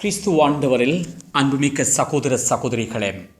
கிறிஸ்து வாழ்ந்தவரில் அன்புமிக்க சகோதர சகோதரிகளே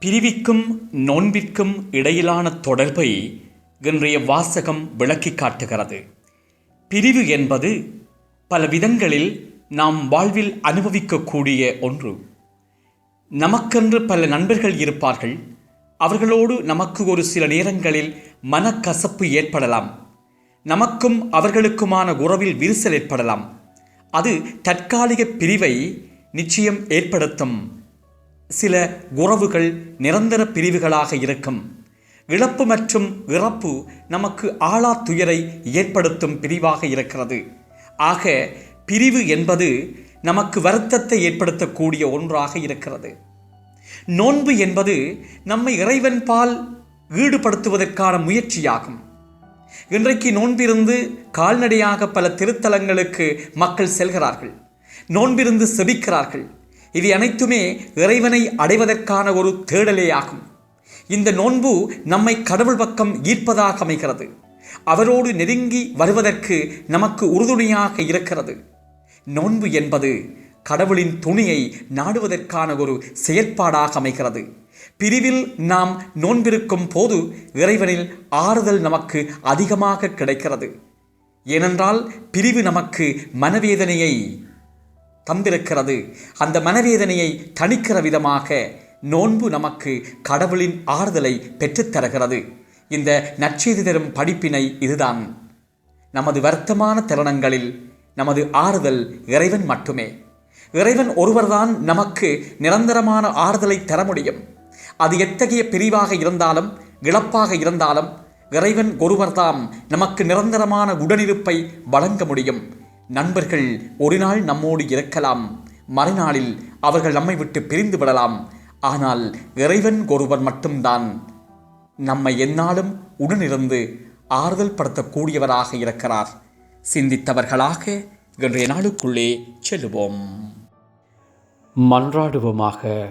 பிரிவிக்கும் நோன்பிற்கும் இடையிலான தொடர்பை இன்றைய வாசகம் விளக்கி காட்டுகிறது. பிரிவு என்பது பல விதங்களில் நாம் வாழ்வில் அனுபவிக்கக்கூடிய ஒன்று. நமக்கென்று பல நண்பர்கள் இருப்பார்கள். அவர்களோடு நமக்கு ஒரு சில நேரங்களில் மனக்கசப்பு ஏற்படலாம். நமக்கும் அவர்களுக்குமான உறவில் விரிசல் ஏற்படலாம். அது தற்காலிக பிரிவை நிச்சயம் ஏற்படுத்தும். சில உறவுகள் நிரந்தர பிரிவுகளாக இருக்கும். இழப்பு மற்றும் இறப்பு நமக்கு ஆளா துயரை ஏற்படுத்தும் பிரிவாக இருக்கிறது. ஆக பிரிவு என்பது நமக்கு வருத்தத்தை ஏற்படுத்தக்கூடிய ஒன்றாக இருக்கிறது. நோன்பு என்பது நம்மை இறைவன் பால் ஈடுபடுத்துவதற்கான முயற்சியாகும். இன்றைக்கு நோன்பிருந்து கால்நடையாக பல திருத்தலங்களுக்கு மக்கள் செல்கிறார்கள். நோன்பிருந்து செபிக்கிறார்கள். இது அனைத்துமே இறைவனை அடைவதற்கான ஒரு தேடலே ஆகும். இந்த நோன்பு நம்மை கடவுள் பக்கம் ஈர்ப்பதாக அமைகிறது. அவரோடு நெருங்கி வருவதற்கு நமக்கு உறுதுணையாக இருக்கிறது. நோன்பு என்பது கடவுளின் துணியை நாடுவதற்கான ஒரு செயற்பாடாக அமைகிறது. பிரிவில் நாம் நோன்பிருக்கும் போது இறைவனில் ஆறுதல் நமக்கு அதிகமாக கிடைக்கிறது. ஏனென்றால் பிரிவு நமக்கு மனவேதனையை தந்திருக்கிறது. அந்த மனவேதனையை தணிக்கிற விதமாக நோன்பு நமக்கு கடவுளின் ஆறுதலை பெற்றுத்தருகிறது இந்த நற்செய்தி தரும் படிப்பினை இதுதான். நமது வருத்தமான தருணங்களில் நமது ஆறுதல் இறைவன் மட்டுமே. இறைவன் ஒருவர்தான் நமக்கு நிரந்தரமான ஆறுதலை தர முடியும். அது எத்தகைய பிரிவாக இருந்தாலும் இழப்பாக இருந்தாலும் இறைவன் ஒருவர்தாம் நமக்கு நிரந்தரமான உடனிருப்பை வழங்க முடியும். நண்பர்கள் ஒரு நாள் நம்மோடு இருக்கலாம். மறுநாளில் அவர்கள் நம்மை விட்டு பிரிந்து விடலாம். ஆனால் இறைவன் ஒருவர் மட்டும்தான். நம்மை எந்நாளும் உடனிருந்து ஆறுதல் படுத்தக்கூடியவராக இருக்கிறார். சிந்தித்தவர்களாக இன்றைய நாளுக்குள்ளே செல்லுவோம். மன்றாடுவோமாக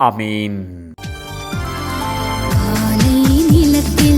അമീൻ നിലത്തിൽ